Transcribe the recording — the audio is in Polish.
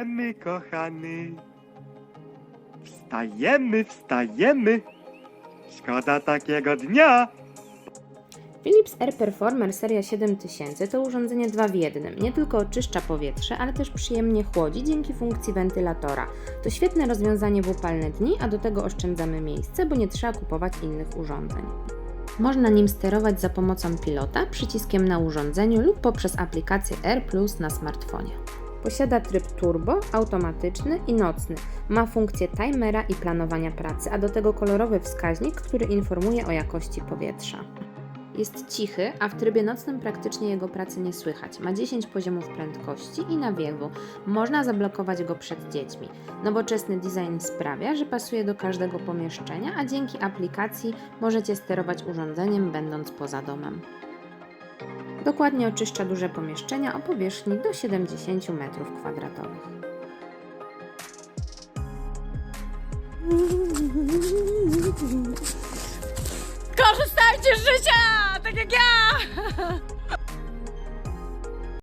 Wstajemy, kochany. Wstajemy, wstajemy. Szkoda takiego dnia. Philips Air Performer seria 7000 to urządzenie dwa w jednym. Nie tylko oczyszcza powietrze, ale też przyjemnie chłodzi dzięki funkcji wentylatora. To świetne rozwiązanie w upalne dni, a do tego oszczędzamy miejsce, bo nie trzeba kupować innych urządzeń. Można nim sterować za pomocą pilota, przyciskiem na urządzeniu lub poprzez aplikację Air Plus na smartfonie. Posiada tryb turbo, automatyczny i nocny. Ma funkcję timera i planowania pracy, a do tego kolorowy wskaźnik, który informuje o jakości powietrza. Jest cichy, a w trybie nocnym praktycznie jego pracy nie słychać. Ma 10 poziomów prędkości i nawiewu. Można zablokować go przed dziećmi. Nowoczesny design sprawia, że pasuje do każdego pomieszczenia, a dzięki aplikacji możecie sterować urządzeniem będąc poza domem. Dokładnie oczyszcza duże pomieszczenia o powierzchni do 70 m2. Korzystajcie z życia!